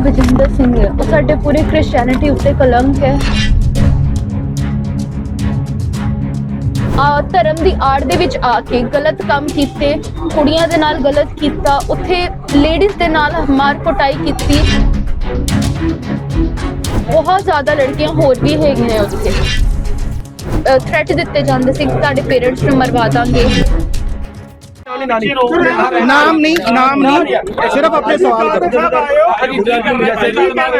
ਬਜਿੰਦਰ ਸਿੰਘ ਹੈ। ਉਹ ਸਾਡੇ ਪੂਰੇ ਕ੍ਰਿਸਚੀਅਨਿਟੀ ਉੱਤੇ ਕਲੰਕ ਹੈ। ਆ, ਧਰਮ ਦੀ ਆੜ ਦੇ ਵਿੱਚ ਆ ਕੇ ਗਲਤ ਕੰਮ ਕੀਤੇ, ਕੁੜੀਆਂ ਦੇ ਨਾਲ ਗਲਤ ਕੀਤਾ, ਉੱਥੇ ਲੇਡੀਜ਼ ਦੇ ਨਾਲ ਮਾਰ ਕੁਟਾਈ ਕੀਤੀ। ਬਹੁਤ ਜ਼ਿਆਦਾ ਲੜਕੀਆਂ ਹੋਰ ਵੀ ਹੈਗੀਆਂ ਨੇ ਉੱਥੇ। ਥ੍ਰੈਟ ਦਿੱਤੇ ਜਾਂਦੇ ਸੀ ਕਿ ਤੁਹਾਡੇ ਪੇਰੈਂਟਸ ਨੂੰ ਮਰਵਾ ਦਾਂਗੇ। ਨਾਮ ਨਹੀਂ ਨਾਮ ਨਹੀਂ ਸਿਰਫ ਆਪਣੇ ਸਵਾਲ ਕਰੋ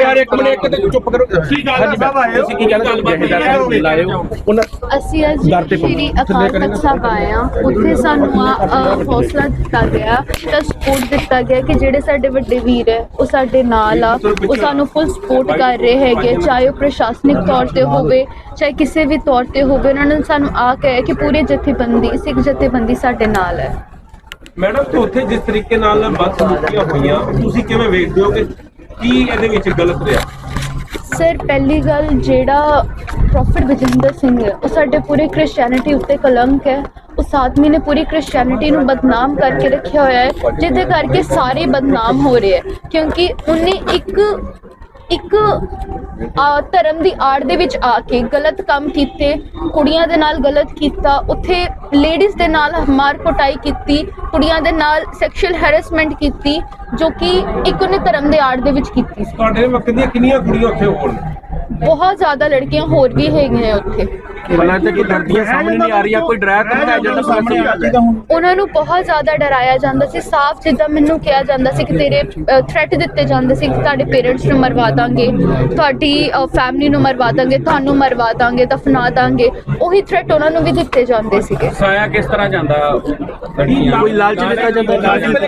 ਯਾਰ ਇੱਕ ਮਿੰਟ ਇੱਕ ਤੇ ਚੁੱਪ ਕਰੋ। ਗੱਲ ਤੁਸੀਂ ਕੀ ਕਹਿਣਾ ਚਾਹੁੰਦੇ ਲਾਏ ਹੋ ਉਹਨਾਂ ਅਸੀਂ ਅੱਜ ਦਰ ਤੇ ਪਾਓ। ਸ਼੍ਰੀ ਅਕਾਲ ਤਖਤ ਸਾਹਿਬ ਆਏ ਹਾਂ। ਉੱਥੇ ਸਾਨੂੰ ਆ ਅ, ਹੌਸਲਾ ਦਿੱਤਾ ਗਿਆ। ਤਾਂ ਸਪੋਰਟ ਦਿੱਤਾ ਗਿਆ ਕਿ ਜਿਹੜੇ ਸਾਡੇ ਵੱਡੇ ਵੀਰ ਹੈ ਉਹ ਸਾਡੇ ਨਾਲ ਆ। ਉਹ ਸਾਨੂੰ ਫੁੱਲ ਸਪੋਰਟ ਕਰ ਰਹੇ ਹੈਗੇ। ਚਾਹੇ ਉਹ ਪ੍ਰਸ਼ਾਸਨਿਕ ਤੌਰ ਤੇ ਹੋਵੇ ਚਾਹੇ ਕਿਸੇ ਵੀ ਤੌਰ ਤੇ ਹੋਵੇ ਉਹਨਾਂ ਨੇ ਸਾਨੂੰ ਆ ਕਹਿ ਕਿ ਪੂਰੇ ਜਥੇਬੰਦੀ ਸਿੱਖ ਜਥੇਬੰਦੀ ਸਾਡੇ ਨਾਲ ਹੈ। ਮੈਡਮ ਤੇ ਉੱਥੇ ਜਿਸ ਤਰੀਕੇ ਨਾਲ ਬਦਸਲੂਕੀਆਂ ਹੋਈਆਂ, ਤੁਸੀਂ ਕਿਵੇਂ ਵੇਖਦੇ ਹੋ ਕਿ ਕੀ ਇਹਦੇ ਵਿੱਚ ਗਲਤ ਰਿਹਾ? ਸਰ, ਪਹਿਲੀ ਗੱਲ ਜਿਹੜਾ ਪ੍ਰੋਫਟ ਬਜਿੰਦਰ ਸਿੰਘ ਹੈ, ਉਹ ਸਾਡੇ ਪੂਰੇ ਕ੍ਰਿਸਚੀਅਨਿਟੀ ਉੱਤੇ ਕਲੰਕ ਹੈ। ਉਸ ਆਦਮੀ ਨੇ ਪੂਰੀ ਕ੍ਰਿਸਚੀਅਨਿਟੀ ਨੂੰ ਬਦਨਾਮ ਕਰਕੇ ਰੱਖਿਆ ਹੋਇਆ ਹੈ, ਜਿਹਦੇ ਕਰਕੇ ਸਾਰੇ ਬਦਨਾਮ ਹੋ ਰਹੇ ਹੈ। ਕਿਉਂਕਿ ਉਹਨੇ ਇੱਕ ਇੱਕ ਆ, ਧਰਮ ਦੀ ਆੜ ਦੇ ਵਿੱਚ ਆ ਕੇ ਗਲਤ ਕੰਮ ਕੀਤੇ ਕੁੜੀਆਂ ਦੇ ਨਾਲ ਗਲਤ ਕੀਤਾ ਉੱਥੇ ਲੇਡੀਜ਼ ਦੇ ਨਾਲ ਮਾਰ ਕੁਟਾਈ ਕੀਤੀ ਕੁੜੀਆਂ ਦੇ ਨਾਲ ਸੈਕਸ਼ੂਅਲ ਹੈਰੈਸਮੈਂਟ ਕੀਤੀ ਜੋ ਕਿ ਇੱਕ ਉਹਨੇ ਧਰਮ ਦੇ ਆੜ ਦੇ ਵਿੱਚ ਕੀਤੀ ਸੀ। ਤੁਹਾਡੇ ਵਕਤ ਦੀਆਂ ਕਿੰਨੀਆਂ ਕੁੜੀਆਂ ਉੱਥੇ ਨੇ ਬਹੁਤ ਜ਼ਿਆਦਾ ਲੜਕੀਆਂ ਹੋਰ ਵੀ ਹੈਗੀਆਂ ਉੱਥੇ। ਪਹਿਲਾਂ ਤਾਂ ਕਿ ਲੜਕੀਆਂ ਸਾਹਮਣੇ ਨਹੀਂ ਆ ਰਹੀਆਂ ਕੋਈ ਡਰਾਇਆ ਤਾਂ ਨਹੀਂ ਜਾਂਦਾ ਸਾਹਮਣੇ ਉਹਨਾਂ ਨੂੰ ਬਹੁਤ ਜ਼ਿਆਦਾ ਡਰਾਇਆ ਜਾਂਦਾ ਸੀ ਸਾਫ਼ ਜਿੱਦਾਂ ਮੈਨੂੰ ਕਿਹਾ ਜਾਂਦਾ ਸੀ ਕਿ ਤੇਰੇ ਥ੍ਰੈਟ ਦਿੱਤੇ ਜਾਂਦੇ ਸੀ ਕਿ ਤੁਹਾਡੇ ਪੇਰੈਂਟਸ ਨੂੰ ਮਰਵਾ ਦਾਂਗੇ ਤੁਹਾਡੀ ਫੈਮਿਲੀ ਨੂੰ ਮਰਵਾ ਦਾਂਗੇ ਤੁਹਾਨੂੰ ਮਰਵਾ ਦਾਂਗੇ ਦਫਨਾ ਦਾਂਗੇ ਉਹੀ ਥ੍ਰੈਟ ਉਹਨਾਂ ਨੂੰ ਵੀ ਦਿੱਤੇ ਜਾਂਦੇ ਸੀਗੇ। ਸਾਇਆ ਕਿਸ ਤਰ੍ਹਾਂ ਜਾਂਦਾ? ਕੋਈ ਲਾਲਚ ਦਿੱਤਾ ਜਾਂਦਾ?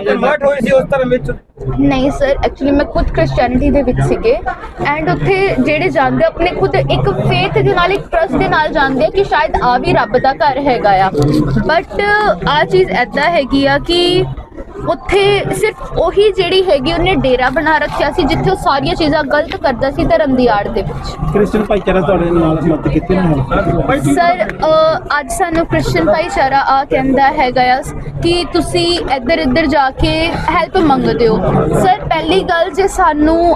ਕਨਵਰਟ ਹੋਏ ਸੀ ਉਸ ਧਰਮ ਵਿੱਚ? ਨਹੀਂ ਸਰ ਐਕਚੁਅਲੀ ਮੈਂ ਖੁਦ ਕ੍ਰਿਸਚੀਅਨਿਟੀ ਦੇ ਵਿੱਚ ਸੀਗੇ ਐਂਡ ਉੱਥੇ ਜਿਹੜੇ ਜਾਂਦੇ ਆਪਣੇ ਖੁਦ ਇੱਕ ਫੇਥ ਦੇ ਨਾਲ ਇੱਕ ਟਰਸਟ ਦੇ ਨਾਲ ਜਾਂਦੇ ਆ ਕਿ ਸ਼ਾਇਦ ਆ ਵੀ ਰੱਬ ਦਾ ਘਰ ਹੈਗਾ ਆ। ਬਟ ਆ ਚੀਜ਼ ਐਦਾਂ ਹੈਗੀ ਆ ਕਿ ਉੱਥੇ ਸਿਰਫ ਉਹੀ ਜਿਹੜੀ ਹੈਗੀ ਉਹਨੇ ਡੇਰਾ ਬਣਾ ਰੱਖਿਆ ਸੀ ਜਿੱਥੇ ਉਹ ਸਾਰੀਆਂ ਚੀਜ਼ਾਂ ਗਲਤ ਕਰਦਾ ਸੀ ਧਰਮ ਦੀ ਆੜ ਦੇ ਵਿੱਚ। ਕ੍ਰਿਸਚੀਅਨ ਭਾਈਚਾਰਾ ਤੁਹਾਡੇ ਨਾਲ ਮਦਦ ਕੀਤੀ ਨਾ ਸਰ ਅੱਜ ਸਾਨੂੰ ਕ੍ਰਿਸਚੀਅਨ ਭਾਈਚਾਰਾ ਆ ਕਹਿੰਦਾ ਹੈਗਾ ਆ ਕਿ ਤੁਸੀਂ ਇੱਧਰ ਇੱਧਰ ਜਾ ਕੇ ਹੈਲਪ ਮੰਗਦੇ ਹੋ। ਸਰ ਪਹਿਲੀ ਗੱਲ ਜੇ ਸਾਨੂੰ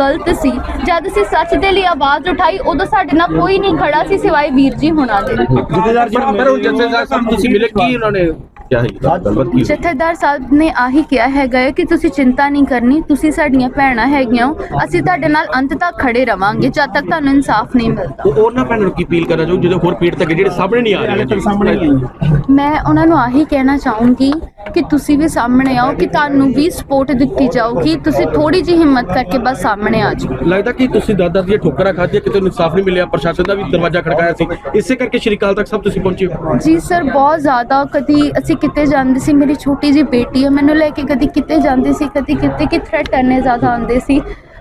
ਗਲਤ ਸੀ। ਜਦ ਅਸੀਂ ਸੱਚ ਦੇ ਲਈ ਆਵਾਜ਼ ਉਠਾਈ ਉਦੋਂ ਸਾਡੇ ਨਾਲ ਕੋਈ ਨਹੀਂ ਖੜਾ ਸੀ ਸਿਵਾਏ ਵੀਰ ਜੀ ਹੁਣਾਂ ਦੇ। ਜਥੇਦਾਰ ਜੀ ਪਰ ਹੁਣ ਜਥੇਦਾਰ ਸਾਹਿਬ ਤੁਸੀਂ ਮਿਲੇ ਕੀ ਉਹਨਾਂ ਨੇ? ਜਥੇਦਾਰ ਸਾਹਿਬ ਆਹੀ ਕਿਹਾ ਹੈਗਾ ਕਿ ਤੁਸੀਂ ਚਿੰਤਾ ਨਹੀਂ ਕਰਨੀ ਤੁਸੀਂ ਸਾਡੀਆਂ ਭੈਣਾਂ ਹੈਗੀਆਂ ਹੋ ਅਸੀਂ ਤੁਹਾਡੇ ਨਾਲ ਅੰਤ ਤੱਕ ਖੜੇ ਰਵਾਂਗੇ ਜਦ ਤੱਕ ਤੁਹਾਨੂੰ ਇਨਸਾਫ ਨਹੀਂ ਮਿਲਦਾ। ਉਹ ਉਹਨਾਂ ਭੈਣਾਂ ਨੂੰ ਕੀ ਅਪੀਲ ਕਰਨਾ ਚਾਹੋ ਜਿਹੜੇ ਹੋਰ ਪੀੜ ਤੱਕ ਜਿਹੜੇ ਸਾਹਮਣੇ ਨਹੀਂ ਆ ਰਹੇ ਤੱਕ ਸਾਹਮਣੇ ਨਹੀਂ ਆਈ ਮੈਂ ਉਹਨਾਂ ਨੂੰ ਆਹੀ ਕਹਿਣਾ ਚਾਹੂੰਗੀ ਕਿ ਤੁਸੀਂ ਵੀ ਸਾਹਮਣੇ ਆਓ ਕਿ ਤੁਹਾਨੂੰ ਵੀ ਸਪੋਰਟ ਦਿੱਤੀ ਜਾਊਗੀ। ਤੁਸੀਂ ਥੋੜੀ ਜਿਹੀ ਹਿੰਮਤ ਕਰਕੇ ਬਸ ਸਾਹਮਣੇ ਆ ਜਾਓ। ਲੱਗਦਾ ਕਿ ਤੁਸੀਂ ਦਾਦਾ ਦੀਆਂ ਠੋਕਰਾਂ ਖਾਧੀਆਂ ਕਿਤੇ ਇਨਸਾਫ ਨਹੀਂ ਮਿਲਿਆ ਪ੍ਰਸ਼ਾਸਨ ਦਾ ਵੀ ਦਰਵਾਜ਼ਾ ਖੜਕਾਇਆ ਸੀ। ਇਸੇ ਕਰਕੇ ਸ਼੍ਰੀ ਅਕਾਲ ਤੱਕ ਸਭ ਤੁਸੀਂ ਪਹੁੰਚੇ ਹੋ। ਜੀ ਸਰ ਬਹੁਤ ਜ਼ਿਆਦਾ ਕਦੀ ਅਸੀਂ ਕਿਤੇ ਜਾਂਦੇ ਸੀ ਮੇਰੀ ਛੋਟੀ ਜਿਹੀ ਬੇਟੀ ਹੈ ਮੈਨੂੰ ਲੈ ਕੇ ਕਦੀ ਕਿਤੇ ਜਾਂਦੇ ਸੀ ਕਦੀ ਕਿਤੇ ਕਿ ਥ੍ਰੈਟ ਕਰਨੇ ਜ਼ਿਆਦਾ ਆਉਂਦੇ ਸੀ।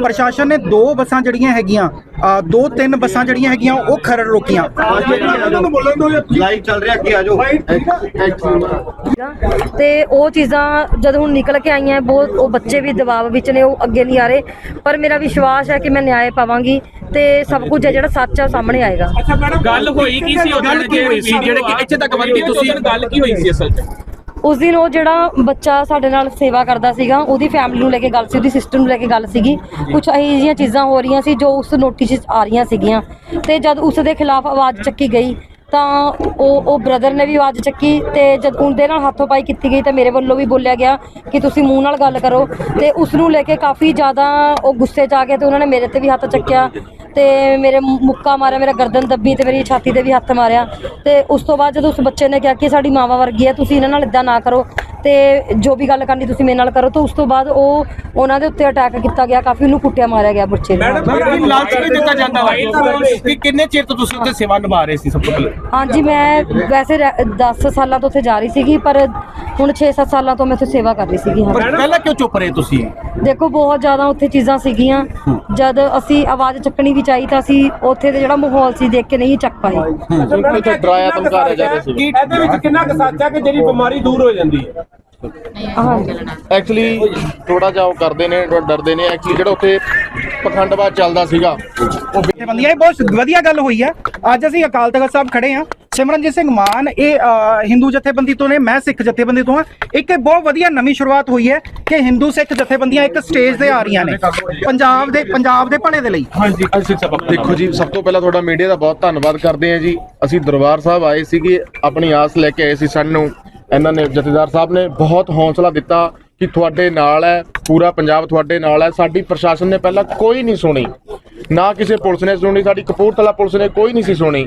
ਪ੍ਰਸ਼ਾਸਨ ਨੇ ਦੋ ਬੱਸਾਂ ਜਿਹੜੀਆਂ ਹੈਗੀਆਂ ਦੋ ਤਿੰਨ ਬੱਸਾਂ ਜਿਹੜੀਆਂ ਹੈਗੀਆਂ ਉਹ ਖਰੜ ਰੋਕੀਆਂ। ਲਾਈਵ ਚੱਲ ਰਿਹਾ ਅੱਗੇ ਆ ਜਾਓ। ਤੇ ਉਹ ਚੀਜ਼ਾਂ ਜਦ ਹੁਣ ਨਿਕਲ ਕੇ ਆਈਆਂ ਬਹੁਤ ਉਹ ਬੱਚੇ ਵੀ ਦਬਾਅ ਵਿੱਚ ਨੇ ਉਹ ਅੱਗੇ ਨਹੀਂ ਆ ਰਹੇ। ਪਰ ਮੇਰਾ ਵਿਸ਼ਵਾਸ ਹੈ ਕਿ ਮੈਂ ਨਿਆਂ ਪਾਵਾਂਗੀ ਤੇ ਸਭ ਕੁਝ ਹੈ ਜਿਹੜਾ ਸੱਚ ਹੈ ਉਹ ਸਾਹਮਣੇ ਆਏਗਾ। ਗੱਲ ਹੋਈ ਕੀ ਸੀ? ਹੋਈ ਸੀ? ਜਿਹੜੇ ਕਿ ਇੱਥੇ ਤੱਕ ਵਧੀ ਤੁਸੀਂ ਗੱਲ ਕੀ ਹੋਈ ਸੀ ਅਸਲ 'ਚ? ਉਸ ਦਿਨ ਉਹ ਜਿਹੜਾ ਬੱਚਾ ਸਾਡੇ ਨਾਲ ਸੇਵਾ ਕਰਦਾ ਸੀਗਾ ਉਹਦੀ ਫੈਮਿਲੀ ਨੂੰ ਲੈ ਕੇ ਗੱਲ ਸੀ ਉਹਦੀ ਸਿਸਟਰ ਨੂੰ ਲੈ ਕੇ ਗੱਲ ਸੀਗੀ। ਕੁਝ ਇਹੋ ਜਿਹੀਆਂ ਚੀਜ਼ਾਂ ਹੋ ਰਹੀਆਂ ਸੀ ਜੋ ਉਸ ਨੋਟਿਸ 'ਚ ਆ ਰਹੀਆਂ ਸੀਗੀਆਂ। ਤੇ ਜਦ ਉਸ ਦੇ ਖਿਲਾਫ ਆਵਾਜ਼ ਚੱਕੀ ਗਈ ਤਾਂ ਉਹ ਉਹ ਬ੍ਰਦਰ ਨੇ ਵੀ ਆਵਾਜ਼ ਚੱਕੀ ਤੇ ਜਦ ਉਹਦੇ ਨਾਲ ਹੱਥੋਂ ਪਾਈ ਕੀਤੀ ਗਈ ਤਾਂ ਮੇਰੇ ਵੱਲੋਂ ਵੀ ਬੋਲਿਆ ਗਿਆ ਕਿ ਤੁਸੀਂ ਮੂੰਹ ਨਾਲ ਗੱਲ ਕਰੋ ਤੇ ਉਸ ਨੂੰ ਲੈ ਕੇ ਕਾਫੀ ਜ਼ਿਆਦਾ ਉਹ ਗੁੱਸੇ 'ਚ ਆ ਗਏ ਤੇ ਉਹਨਾਂ ਨੇ ਮੇਰੇ ਤੇ ਵੀ ਹੱਥ ਚੱਕਿਆ ਤੇ ਮੇਰੇ ਮੁੱਕਾ ਮਾਰਿਆ, ਮੇਰਾ ਗਰਦਨ ਦੱਬੀ ਤੇ ਮੇਰੀ ਛਾਤੀ ਤੇ ਵੀ ਹੱਥ ਮਾਰਿਆ ਤੇ ਉਸ ਤੋਂ ਬਾਅਦ ਜਦੋਂ ਉਸ ਬੱਚੇ ਨੇ ਕਿਹਾ ਕਿ ਸਾਡੀ ਮਾਵਾ ਵਰਗੀ ਹੈ ਤੁਸੀਂ ਇਹਨਾਂ ਨਾਲ ਇਦਾਂ ਨਾ ਕਰੋ ਤੇ ਜੋ ਵੀ ਗੱਲ ਕਰਨੀ ਤੁਸੀਂ ਮੇਰੇ ਨਾਲ ਕਰੋ ਤਾਂ ਉਸ ਤੋਂ ਬਾਅਦ ਉਹ ਉਹਨਾਂ ਦੇ ਉੱਤੇ ਅਟੈਕ ਕੀਤਾ ਗਿਆ ਕਾਫੀ ਉਹਨੂੰ ਕੁੱਟਿਆ ਮਾਰਿਆ ਗਿਆ ਬੱਚੇ ਨੂੰ ਮੈਡਮ ਲਾਲਚ ਵੀ ਦਿੱਤਾ ਜਾਂਦਾ ਵਾ। ਕਿ ਕਿੰਨੇ ਚਿਰ ਤੋਂ ਤੁਸੀਂ ਉੱਥੇ ਸੇਵਾ ਨਿਭਾ ਰਹੇ ਸੀ ਸਭ ਤੋਂ ਪਹਿਲਾਂ? ਹਾਂਜੀ ਮੈਂ ਵੈਸੇ 10 ਸਾਲਾਂ ਤੋਂ ਉੱਥੇ ਜਾ ਰਹੀ ਸੀਗੀ ਪਰ ਹੁਣ 6-7 ਸਾਲਾਂ ਤੋਂ ਮੈਂ ਉੱਥੇ ਸੇਵਾ ਕਰ ਰਹੀ ਸੀਗੀ ਹਾਂ। ਪਰ ਪਹਿਲਾਂ ਕਿਉਂ ਚੁੱਪ ਰਹੇ ਤੁਸੀਂ? ਦੇਖੋ ਬਹੁਤ ਜ਼ਿਆਦਾ ਉੱਥੇ ਚੀਜ਼ਾਂ ਸੀਗੀਆਂ। ਜਦ ਅਸੀਂ ਆਵਾਜ਼ ਚੱਕਣੀ ਵੀ ਚਾਹੀ ਤਾਂ ਅਸੀਂ ਉੱਥੇ ਦਾ ਜਿਹੜਾ ਮਾਹੌਲ ਸੀ ਦੇਖ ਕੇ ਨਹੀਂ ਚੱਕ ਪਾਏ। ਇੱਥੇ ਡਰਾਇਆ ਧਮਕਾਇਆ ਜਾ ਰਿਹਾ ਸੀ। ਇਹਦੇ ਵਿੱਚ ਕਿੰਨਾ ਕੁ ਸੱਚ ਹੈ ਕਿ ਜਿਹੜੀ ਬਿਮਾਰੀ ਦੂਰ ਹੋ ਜਾਂਦੀ ਹੈ? ਹਾਂਜੀ। ਐਕਚੁਅਲੀ ਥੋੜਾ ਜਿਹਾ ਉਹ ਕਰਦੇ ਨੇ ਡਰਦੇ ਨੇ। ਐਕਚੁਅਲੀ ਜਿਹੜਾ ਉੱਥੇ ਪਖੰਡਵਾਦ ਚੱਲਦਾ ਸੀਗਾ ਜਥੇਬੰਦੀਆਂ ਇਹ ਬਹੁਤ ਵਧੀਆ ਗੱਲ ਹੋਈ ਹੈ ਅੱਜ ਅਸੀਂ ਅਕਾਲ ਤਖਤ ਸਾਹਿਬ ਖੜੇ ਹਾਂ ਸਿਮਰਨਜੀਤ ਸਿੰਘ ਮਾਨ ਇਹ ਹਿੰਦੂ ਜਥੇਬੰਦੀ ਤੋਂ ਨੇ ਮੈਂ ਸਿੱਖ ਜਥੇਬੰਦੀ ਤੋਂ ਹਾਂ। ਇੱਕ ਇਹ ਬਹੁਤ ਵਧੀਆ ਨਵੀਂ ਸ਼ੁਰੂਆਤ ਹੋਈ ਹੈ ਕਿ ਹਿੰਦੂ ਸਿੱਖ ਜਥੇਬੰਦੀਆਂ ਇੱਕ ਸਟੇਜ ਤੇ ਆ ਰਹੀਆਂ ਨੇ ਪੰਜਾਬ ਦੇ ਪੰਜਾਬ ਦੇ ਭਲੇ ਦੇ ਲਈ। ਹਾਂਜੀ ਦੇਖੋ ਜੀ ਸਭ ਤੋਂ ਪਹਿਲਾਂ ਤੁਹਾਡਾ ਮੀਡੀਆ ਦਾ ਬਹੁਤ ਧੰਨਵਾਦ ਕਰਦੇ ਹਾਂ ਜੀ। ਅਸੀਂ ਦਰਬਾਰ ਸਾਹਿਬ ਆਏ ਸੀਗੇ ਆਪਣੀ ਆਸ ਲੈ ਕੇ ਆਏ ਸੀ ਸਾਨੂੰ। ਇਹਨਾਂ ਨੇ ਜਥੇਦਾਰ ਸਾਹਿਬ ਨੇ ਬਹੁਤ ਹੌਸਲਾ ਦਿੱਤਾ ਕਿ ਤੁਹਾਡੇ ਨਾਲ ਹੈ ਪੂਰਾ ਪੰਜਾਬ ਤੁਹਾਡੇ ਨਾਲ ਹੈ। ਸਾਡੀ ਪ੍ਰਸ਼ਾਸਨ ਨੇ ਪਹਿਲਾਂ ਕੋਈ ਨਹੀਂ ਸੁਣੀ। ਨਾ ਕਿਸੇ ਪੁਲਿਸ ਨੇ ਸੁਣੀ ਸਾਡੀ ਕਪੂਰਥਲਾ ਪੁਲਿਸ ਨੇ ਕੋਈ ਨਹੀਂ ਸੀ ਸੁਣੀ।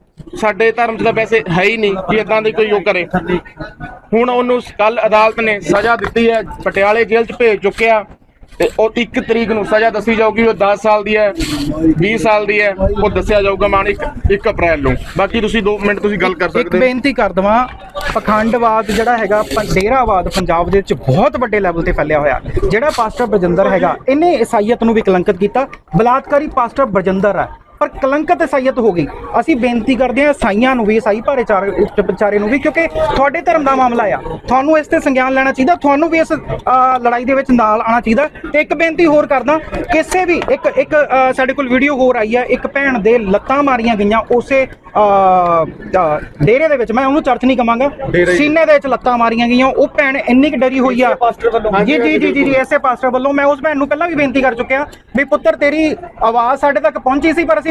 ਸਾਡੇ ਧਰਮ 'ਚ ਤਾਂ ਵੈਸੇ ਹੈ ਹੀ ਨਹੀਂ ਕਿ ਇਦਾਂ ਦੀ ਕੋਈ ਉਹ ਕਰੇ। ਹੁਣ ਉਹਨੂੰ ਕੱਲ ਅਦਾਲਤ ਨੇ ਸਜ਼ਾ ਦਿੱਤੀ ਹੈ ਪਟਿਆਲੇ ਜੇਲ੍ਹ 'ਚ ਭੇਜ ਚੁੱਕਿਆ। ਤੇ ਉਹ 1 ਤਰੀਕ ਨੂੰ ਸਜ਼ਾ ਦੱਸੀ ਜਾਊਗੀ ਉਹ 10 ਸਾਲ ਦੀ ਹੈ 20 ਸਾਲ ਦੀ ਹੈ ਉਹ ਦੱਸਿਆ ਜਾਊਗਾ ਮਾਨ 1 1 ਅਪ੍ਰੈਲ ਨੂੰ। ਬਾਕੀ ਤੁਸੀਂ 2 ਮਿੰਟ ਤੁਸੀਂ ਗੱਲ ਕਰ ਸਕਦੇ ਹੋ। ਬੇਨਤੀ ਕਰ ਦਵਾਂ ਪਖੰਡਵਾਦ ਜਿਹੜਾ ਹੈਗਾ ਪ- ਡੇਰਾਵਾਦ ਪੰਜਾਬ ਦੇ ਵਿੱਚ ਬਹੁਤ ਵੱਡੇ ਲੈਵਲ ਤੇ ਫੈਲਿਆ ਹੋਇਆ। ਜਿਹੜਾ ਪਾਸਟਰ ਬਰਜਿੰਦਰ ਹੈਗਾ ਇਹਨੇ ਈਸਾਈਅਤ ਨੂੰ ਵੀ ਕਲੰਕਿਤ ਕੀਤਾ। ਬਲਾਤਕਾਰੀ ਪਾਸਟਰ ਬਰਜਿੰਦਰ ਹੈ। ਪਰ ਕਲੰਕਿਤ ਈਸਾਈਅਤ ਹੋ ਗਈ। ਅਸੀਂ ਬੇਨਤੀ ਕਰਦੇ ਹਾਂ ਈਸਾਈਆਂ ਨੂੰ ਵੀ ਈਸਾਈ ਭਾਈਚਾਰੇ ਵਿਚਾਰੇ ਨੂੰ ਵੀ ਕਿਉਂਕਿ ਤੁਹਾਡੇ ਧਰਮ ਦਾ ਮਾਮਲਾ ਆ। ਤੁਹਾਨੂੰ ਇਸ ਤੇ ਸੰਗਿਆਨ ਲੈਣਾ ਚਾਹੀਦਾ ਤੁਹਾਨੂੰ ਵੀ ਇਸ ਲੜਾਈ ਦੇ ਵਿੱਚ ਨਾਲ ਆਉਣਾ ਚਾਹੀਦਾ। ਤੇ ਇੱਕ ਬੇਨਤੀ ਹੋਰ ਕਰਦਾ ਕਿਸੇ ਵੀ ਇੱਕ ਇੱਕ ਸਾਡੇ ਕੋਲ ਵੀਡੀਓ ਹੋਰ ਆਈ ਹੈ ਇੱਕ ਭੈਣ ਦੇ ਲੱਤਾਂ ਮਾਰੀਆਂ ਗਈਆਂ ਉਸੇ ਡੇਰੇ ਦੇ ਵਿੱਚ। ਮੈਂ ਉਹਨੂੰ ਚਰਚ ਨਹੀਂ ਕਵਾਂਗਾ। ਸੀਨੇ ਦੇ ਵਿੱਚ ਲੱਤਾਂ ਮਾਰੀਆਂ ਗਈਆਂ। ਉਹ ਭੈਣ ਇੰਨੀ ਕਿ ਡਰੀ ਹੋਈ ਆ। ਜੀ ਜੀ ਜੀ ਜੀ ਜੀ ਐਸੇ ਪਾਸਟਰ ਵੱਲੋਂ। ਮੈਂ ਉਸ ਭੈਣ ਨੂੰ ਪਹਿਲਾਂ ਵੀ ਬੇਨਤੀ ਕਰ ਚੁੱਕਿਆ ਵੀ ਪੁੱਤਰ ਤੇਰੀ ਆਵਾਜ਼ ਸਾਡੇ ਤੱਕ ਪਹੁੰਚੀ ਸੀ ਪਰ ਅਸੀਂ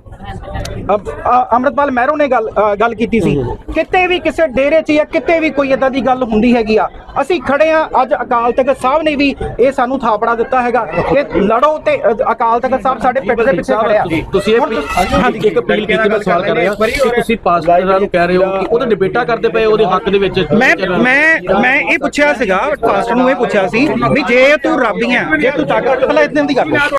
ਅੰਮ੍ਰਿਤਪਾਲ ਮਹਿਰੋ ਨੇ ਗੱਲ ਗੱਲ ਕੀਤੀ ਸੀ। ਕਿਤੇ ਵੀ ਕਿਸੇ ਡੇਰੇ 'ਚ ਜਾਂ ਕਿਤੇ ਵੀ ਕੋਈ ਇਦਾਂ ਦੀ ਗੱਲ ਹੁੰਦੀ ਹੈਗੀ ਆ ਅਸੀਂ ਖੜੇ ਆ ਅੱਜ ਅਕਾਲ ਤਖਤ ਸਾਹਿਬ ਨੇ ਵੀ ਇਹ ਸਾਨੂੰ ਥਾਪੜਾ ਦਿੱਤਾ ਹੈਗਾ। ਕਿ ਲੜੋ ਤੇ ਅਕਾਲ ਤਖਤ ਸਾਹਿਬ ਸਾਡੇ ਪਿੱਠ ਦੇ ਪਿੱਛੇ ਖੜਿਆ ਤੁਸੀਂ ਇਹ ਇੱਕ ਅਪੀਲ ਕੀਤੀ ਮੈਂ ਸਵਾਲ ਕਰ ਰਿਹਾ ਕਿ ਤੁਸੀਂ ਪਾਸਟਰਾਂ ਨੂੰ ਕਹਿ ਰਹੇ ਹੋ ਕਿ ਉਹਦਾ ਡਿਬੇਟਾ ਕਰਦੇ ਪਏ ਉਹਦੇ ਹੱਕ ਦੇ ਵਿੱਚ? ਮੈਂ ਮੈਂ ਮੈਂ ਇਹ ਪੁੱਛਿਆ ਸੀਗਾ ਪਾਸਟਰ ਨੂੰ ਇਹ ਪੁੱਛਿਆ ਸੀ ਵੀ ਜੇ ਤੂੰ ਰੱਬੀ ਆ ਜੇ ਤੂੰ ਤਾਕਤ ਪਹਿਲਾਂ ਇਦਾਂ ਦੀ ਕਰ ਲਓ